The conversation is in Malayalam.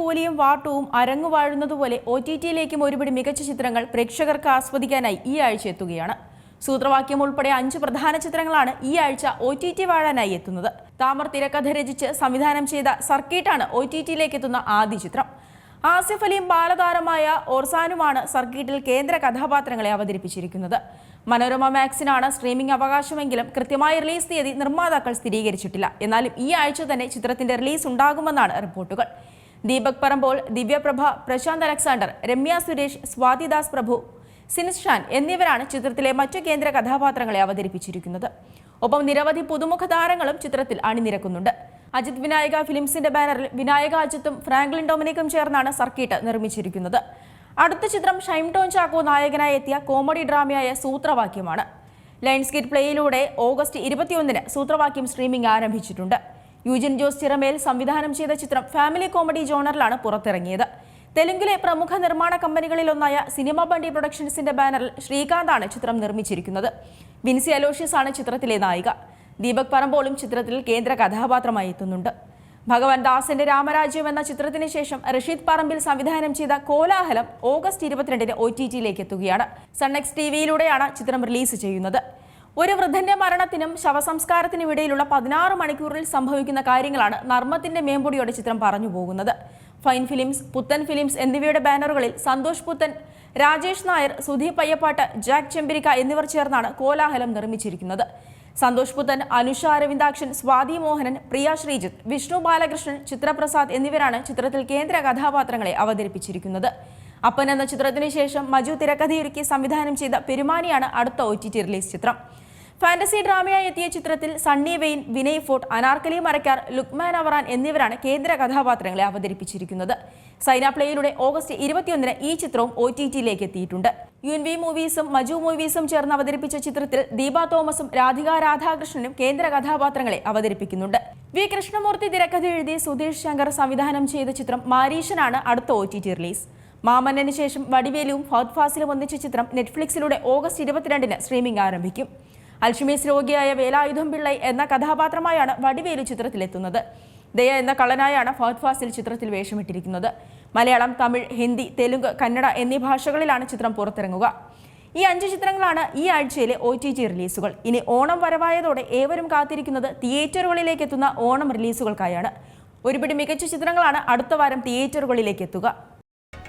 കൂലിയും വാട്ടവും അരങ്ങുവാഴുന്നതുപോലെ ഒ ടി ടിയിലേക്കും ഒരുപിടി മികച്ച ചിത്രങ്ങൾ പ്രേക്ഷകർക്ക് ആസ്വദിക്കാനായി ഈ ആഴ്ച എത്തുകയാണ്. സൂത്രവാക്യം ഉൾപ്പെടെ അഞ്ച് പ്രധാന ചിത്രങ്ങളാണ് ഈ ആഴ്ച ഒ ടി ടി വാഴാനായി എത്തുന്നത്. താമർ തിരക്കഥ രചിച്ച് സംവിധാനം ചെയ്ത സർക്കിട്ടാണ് ഒ ടി ടിയിലേക്ക് എത്തുന്ന ആദ്യ ചിത്രം. ആസിഫ് അലിയും ബാലതാരമായ ഓർസാനുമാണ് സർക്കിട്ടിൽ കേന്ദ്ര കഥാപാത്രങ്ങളെ അവതരിപ്പിച്ചിരിക്കുന്നത്. മനോരമ മാക്സിനാണ് സ്ട്രീമിംഗ് അവകാശമെങ്കിലും കൃത്യമായ റിലീസ് തീയതി നിർമ്മാതാക്കൾ സ്ഥിരീകരിച്ചിട്ടില്ല. എന്നാലും ഈ ആഴ്ച തന്നെ ചിത്രത്തിന്റെ റിലീസ് ഉണ്ടാകുമെന്നാണ് റിപ്പോർട്ടുകൾ. ദീപക് പറമ്പോൾ ദിവ്യപ്രഭ പ്രശാന്ത് അലക്സാണ്ടർ രമ്യ സുരേഷ് സ്വാതിദാസ് പ്രഭു സിനിസ് ഷാൻ എന്നിവരാണ് ചിത്രത്തിലെ മറ്റു കേന്ദ്ര കഥാപാത്രങ്ങളെ അവതരിപ്പിച്ചിരിക്കുന്നത്. ഒപ്പം നിരവധി പുതുമുഖ താരങ്ങളും ചിത്രത്തിൽ അണിനിരക്കുന്നുണ്ട്. അജിത് വിനായക ഫിലിംസിന്റെ ബാനറിൽ വിനായക അജിത്തും ഫ്രാങ്ക്ലിൻ ഡൊമിനിക്കും ചേർന്നാണ് സർക്കിട്ട് നിർമ്മിച്ചിരിക്കുന്നത്. അടുത്ത ചിത്രം ഷൈം ടോൺ ചാക്കോ നായകനായി എത്തിയ കോമഡി ഡ്രാമയായ സൂത്രവാക്യമാണ്. ലൈൻസ്കിറ്റ് പ്ലേയിലൂടെ ഓഗസ്റ്റ് ഇരുപത്തിയൊന്നിന് സൂത്രവാക്യം സ്ട്രീമിംഗ് ആരംഭിച്ചിട്ടുണ്ട്. യുജിൻ ജോസ് ചിറമേൽ സംവിധാനം ചെയ്ത ചിത്രം ഫാമിലി കോമഡി ജോണറിലാണ് പുറത്തിറങ്ങിയത്. തെലുങ്കിലെ പ്രമുഖ നിർമ്മാണ കമ്പനികളിലൊന്നായ സിനിമ ബണ്ടി പ്രൊഡക്ഷൻസിന്റെ ബാനറിൽ ശ്രീകാന്താണ് ചിത്രം നിർമ്മിച്ചിരിക്കുന്നത്. വിൻസി അലോഷ്യസ് ആണ് ചിത്രത്തിലെ നായിക. ദീപക് പറമ്പോളും ചിത്രത്തിൽ കേന്ദ്ര കഥാപാത്രമായി എത്തുന്നുണ്ട്. ഭഗവാൻ ദാസന്റെ രാമരാജ്യം എന്ന ചിത്രത്തിന് ശേഷം റഷീദ് പറമ്പിൽ സംവിധാനം ചെയ്ത കോലാഹലം ഓഗസ്റ്റ് ഇരുപത്തിരണ്ടിന് ഒ ടി ടിയിലേക്ക് എത്തുകയാണ്. സൺനെക്സ് ടി വിയിലൂടെയാണ് ചിത്രം റിലീസ് ചെയ്യുന്നത്. ഒരു വൃദ്ധന്റെ മരണത്തിനും ശവസംസ്കാരത്തിനും ഇടയിലുള്ള പതിനാറ് മണിക്കൂറിൽ സംഭവിക്കുന്ന കാര്യങ്ങളാണ് നർമ്മത്തിന്റെ മേമ്പൊടിയോടെ ചിത്രം പറഞ്ഞു പോകുന്നത്. ഫൈൻ ഫിലിംസ് പുത്തൻ ഫിലിംസ് എന്നിവയുടെ ബാനറുകളിൽ സന്തോഷ് പുത്തൻ രാജേഷ് നായർ സുധീപ് അയ്യപ്പാട്ട് ജാക്ക് ചെമ്പിരിക്ക എന്നിവർ ചേർന്നാണ് കോലാഹലം നിർമ്മിച്ചിരിക്കുന്നത്. സന്തോഷ് പുത്തൻ അനുഷ അരവിന്ദാക്ഷൻ സ്വാതി മോഹനൻ പ്രിയ ശ്രീജിത്ത് വിഷ്ണു ബാലകൃഷ്ണൻ ചിത്രപ്രസാദ് എന്നിവരാണ് ചിത്രത്തിൽ കേന്ദ്ര കഥാപാത്രങ്ങളെ അവതരിപ്പിച്ചിരിക്കുന്നത്. അപ്പൻ എന്ന ചിത്രത്തിന് ശേഷം മജു തിരക്കഥയൊരുക്കി സംവിധാനം ചെയ്ത പെരുമാനിയാണ് അടുത്ത ഒ റിലീസ് ചിത്രം. ഫാന്റസി ഡ്രാമയായി എത്തിയ ചിത്രത്തിൽ സണ്ണി വെയിൻ വിനയ് ഫോർട്ട് അനാർക്കലി മരക്കാർ ലുക്മാൻ അവറാൻ എന്നിവരാണ് കേന്ദ്ര കഥാപാത്രങ്ങളെ അവതരിപ്പിച്ചിരിക്കുന്നത്. സൈന പ്ലേയിലൂടെ ഓഗസ്റ്റ് ഇരുപത്തിയൊന്നിന് ഈ ചിത്രവും ഒ ടി ടിയിലേക്ക് എത്തിയിട്ടുണ്ട്. യു എൻ വി മൂവീസും മജു മൂവീസും ചേർന്ന് അവതരിപ്പിച്ച ചിത്രത്തിൽ ദീപ തോമസും രാധിക രാധാകൃഷ്ണനും കേന്ദ്ര കഥാപാത്രങ്ങളെ അവതരിപ്പിക്കുന്നുണ്ട്. വി കൃഷ്ണമൂർത്തി തിരക്കഥ എഴുതി സുധീഷ് ശങ്കർ സംവിധാനം ചെയ്ത ചിത്രം മാരീഷനാണ് അടുത്ത ഒ റിലീസ്. മാമന്നന് ശേഷം വടിവേലിയും ഫഹദ് ഫാസിലും ഒന്നിച്ച ചിത്രം നെറ്റ്ഫ്ലിക്സിലൂടെ ഓഗസ്റ്റ് ഇരുപത്തിരണ്ടിന് സ്ട്രീമിംഗ് ആരംഭിക്കും. അൽഷിമീസ് രോഗിയായ വേലായുധം പിള്ളൈ എന്ന കഥാപാത്രമായാണ് വടിവേലു ചിത്രത്തിലെത്തുന്നത്. ദയ എന്ന കള്ളനായാണ് ഫഹദ് ഫാസിൽ ചിത്രത്തിൽ വേഷമിട്ടിരിക്കുന്നത്. മലയാളം തമിഴ് ഹിന്ദി തെലുങ്ക് കന്നഡ എന്നീ ഭാഷകളിലാണ് ചിത്രം പുറത്തിറങ്ങുക. ഈ അഞ്ച് ചിത്രങ്ങളാണ് ഈ ആഴ്ചയിലെ ഒ ടി ടി റിലീസുകൾ. ഇനി ഓണം വരവായതോടെ ഏവരും കാത്തിരിക്കുന്നത് തിയേറ്ററുകളിലേക്ക് എത്തുന്ന ഓണം റിലീസുകൾക്കായാണ്. ഒരുപിടി മികച്ച ചിത്രങ്ങളാണ് അടുത്ത വാരം തിയേറ്ററുകളിലേക്ക് എത്തുക